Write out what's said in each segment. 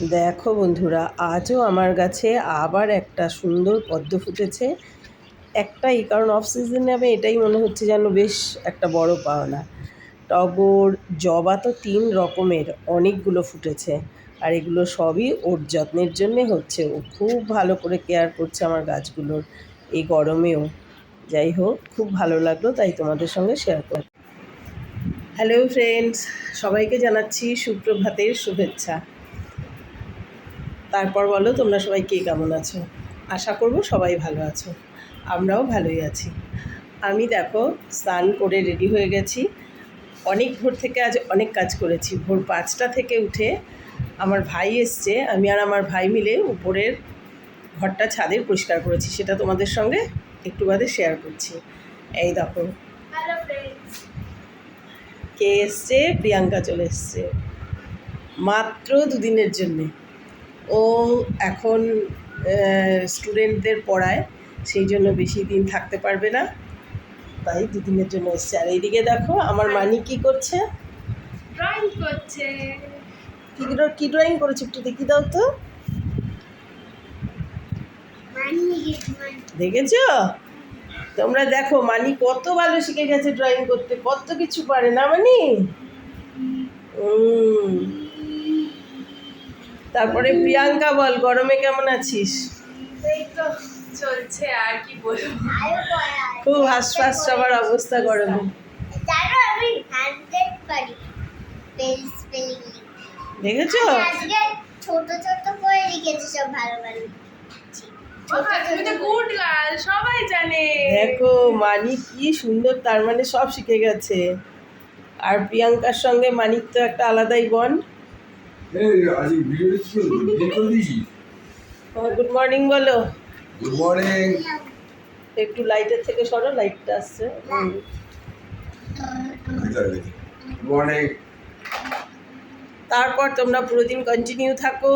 দেখো বন্ধুরা, আজও আমার গাছে আবার একটা সুন্দর পদ্ম ফুটেছে। একটাই কারণ অফ সিজনে আমি এটাই মনে হচ্ছে যেন বেশ একটা বড় পাওনা। টগর, জবা তো তিন রকমের অনেকগুলো ফুটেছে আর এগুলো সবই ওর যত্নের জন্যে হচ্ছে। ও খুব ভালো করে কেয়ার করছে আমার গাছগুলোর এই গরমেও। যাই হোক, খুব ভালো লাগল তাই তোমাদের সঙ্গে শেয়ার কর হ্যালো ফ্রেন্ডস সবাইকে জানাচ্ছি সুপ্রভাতের শুভেচ্ছা। তারপর বলো তোমরা সবাই কে কেমন আছো? আশা করব সবাই ভালো আছো। আমরাও ভালোই আছি। আমি দেখো স্নান করে রেডি হয়ে গেছি। অনেক ভোর থেকে আজ অনেক কাজ করেছি। ভোর পাঁচটা থেকে উঠে আমার ভাই এসছে। আমি আর আমার ভাই মিলে উপরের ঘরটা ছাদের পরিষ্কার করেছি। সেটা তোমাদের সঙ্গে একটু বাদে শেয়ার করছি। এই দেখো। কে এসছে? প্রিয়াঙ্কা চলে এসছে। মাত্র দুদিনের জন্যে। ও এখন স্টুডেন্টদের পড়ায় সেই জন্য বেশি দিন থাকতে পারবে না। তাই দুদিনের জন্য এসছে। আর এইদিকে দেখো আমার মানি কি করছে? ড্রয়িং করছে। কি কি ড্রয়িং করেছে একটু দেখি দাও তো। দেখেছ? তোমরা দেখো মানি কত ভালো শিখে গেছে ড্রয়িং করতে কত কিছু পারে না মানি? উম। তারপরে প্রিয়াঙ্কা বল গরমে কেমন আছিস? এই তো চলছে আর কি বলব। খুব হাসফাস সবার অবস্থা গরমে। দেখেছ? ছোট ছোট করে লিখেছি সব ভালো ভালো। সবাই জানে। দেখো মানি কি সুন্দর তার মানে সব শিখে গেছে। আর প্রিয়াঙ্কার সঙ্গে মানিক তো একটা আলাদাই বন গুড মর্নিং বলো। গুড মর্নিং একটু লাইটের থেকে সরো লাইটটা আসছে। তারপর তোমরা পুরো দিন কন্টিনিউ থাকো।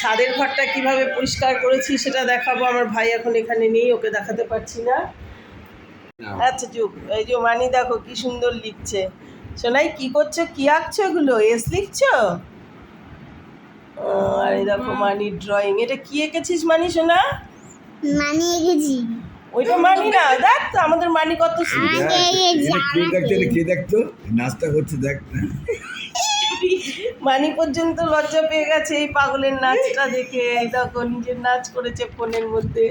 ছাদের ঘরটা কীভাবে পরিষ্কার করেছি সেটা দেখাবো। আমার ভাই এখন এখানে নেই ওকে দেখাতে পারছি না। আচ্ছা চুপ। এই যে মানি দেখো কি সুন্দর লিখছে। সোনাই কি করছ? কি আঁকছো এগুলো? এস লিখছো? আর এই দেখো মানি ড্রয়িং এটা কি এঁকেছিস মানি সোনা? মানে এঁকেছি। ওইটা মানি না দেখ তো আমাদের মানি কত কে দেখতো নাস্তা করছে দেখ। মানি পর্যন্ত লজ্জা পেয়ে গেছে এই পাগলের নাচটা দেখে। এই দেখো নিজের নাচ করেছে ফোনের মধ্যে।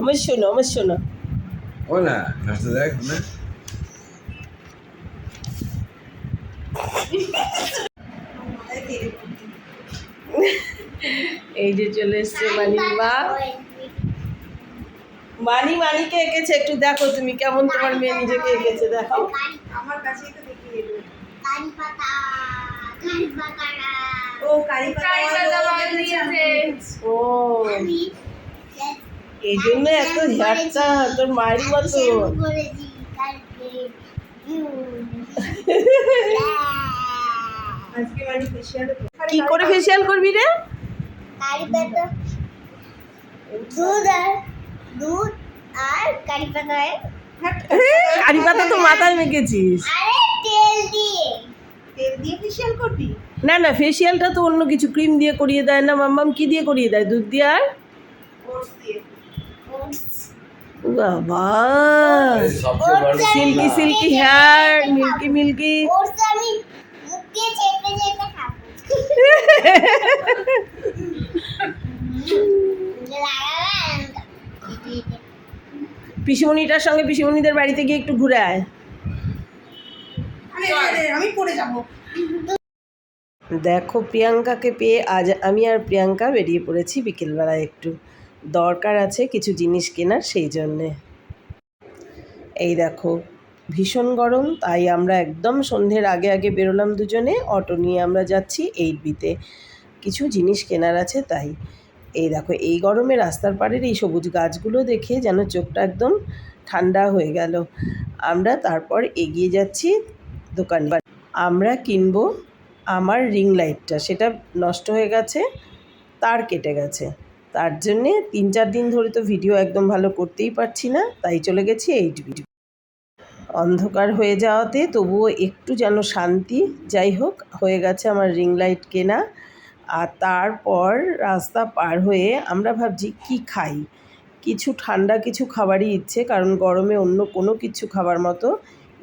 আমার শোনো আমার শোনো। ও না নাস্তা দেখ না এই যে চলে এসছে মানির মা মানি মানিকে এঁকেছে একটু দেখো তুমি কেমন তোমার মেয়ে নিজেকে এঁকেছে দেখো আমার কাছেই তো দেখিয়ে ও কারি ও। এই জন্য এত হেয়ারটা তোর মায়ের মতো আজকে কি করে ফেসিয়াল করবি রে? কারি পাতা। দুধ আর দুধ আর কারি পাতা কারি পাতা তো মাথায় মেখেছিস। আরে তেল দিয়ে। তেল দিয়ে ফেসিয়াল করবি? না না ফেসিয়ালটা তো অন্য কিছু। ক্রিম দিয়ে করিয়ে দেয় না মাম্মাম। কি দিয়ে করিয়ে দেয়? দুধ দিয়ে আর? বাবা। Silky silky hair milky milky পিসিমণিটার সঙ্গে পিসিমণিদের বাড়িতে গিয়ে একটু ঘুরে আয়। আমি পড়ে যাব। দেখো প্রিয়াঙ্কাকে পেয়ে আজ আমি আর প্রিয়াঙ্কা বেরিয়ে পড়েছি বিকেলবেলায় একটু। দরকার আছে কিছু জিনিস কেনার সেই জন্যে। এই দেখো ভীষণ গরম তাই আমরা একদম সন্ধ্যের আগে আগে বেরোলাম দুজনে অটো নিয়ে আমরা যাচ্ছি এইট বিতে। কিছু জিনিস কেনার আছে তাই। এই দেখো, এই গরমে রাস্তার পাড়ের এই সবুজ গাছগুলো দেখে যেন চোখটা একদম ঠান্ডা হয়ে গেল। আমরা তারপর এগিয়ে যাচ্ছি দোকান আমরা কিনবো আমার রিং লাইটটা, সেটা নষ্ট হয়ে গেছে, তার কেটে গেছে। তার জন্যে তিন চার দিন ধরে তো ভিডিও একদম ভালো করতেই পারছি না, তাই চলে গেছি এইট ভিডিও। অন্ধকার হয়ে যাওয়াতে তবুও একটু যেন শান্তি, যাই হোক, হয়ে গেছে আমার রিং লাইট কেনা। আর তারপর রাস্তা পার হয়ে আমরা ভাবছি কি খাই? কিছু ঠান্ডা কিছু খাবারই ইচ্ছে, কারণ গরমে অন্য কোনো কিছু খাবার মতো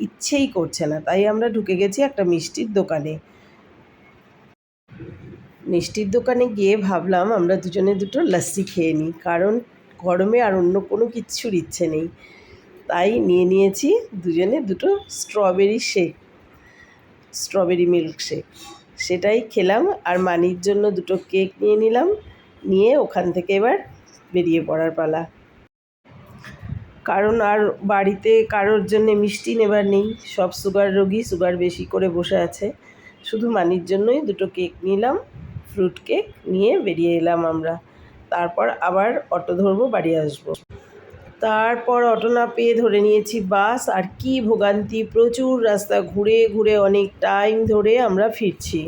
ইচ্ছেই করছে না। তাই আমরা ঢুকে গেছি একটা মিষ্টির দোকানে। মিষ্টির দোকানে গিয়ে ভাবলাম আমরা দুজনে দুটো লস্যি খেয়ে নিই, কারণ গরমে আর অন্য কোনো কিচ্ছুর ইচ্ছে নেই। তাই নিয়ে নিয়েছি দুজনে দুটো strawberry shake, strawberry milk shake. সেটাই খেলাম আর মানির জন্য দুটো কেক নিয়ে নিলাম, নিয়ে ওখান থেকে এবার বেরিয়ে পড়ার পালা। কারণ আর বাড়িতে কারোর জন্য মিষ্টি নেবার নেই, সব সুগার রোগী সুগার বেশি করে বসে আছে। শুধু মানির জন্যই দুটো কেক নিলাম, ফ্রুট কেক নিয়ে বেরিয়ে এলাম আমরা। তারপর আবার অটো ধরবো, বাড়ি আসব। তারপর অটো না পেয়ে ধরে নিয়েছি বাস, আর কি ভোগান্তি, প্রচুর রাস্তা ঘুরে ঘুরে অনেক টাইম ধরে আমরা ফিরছি।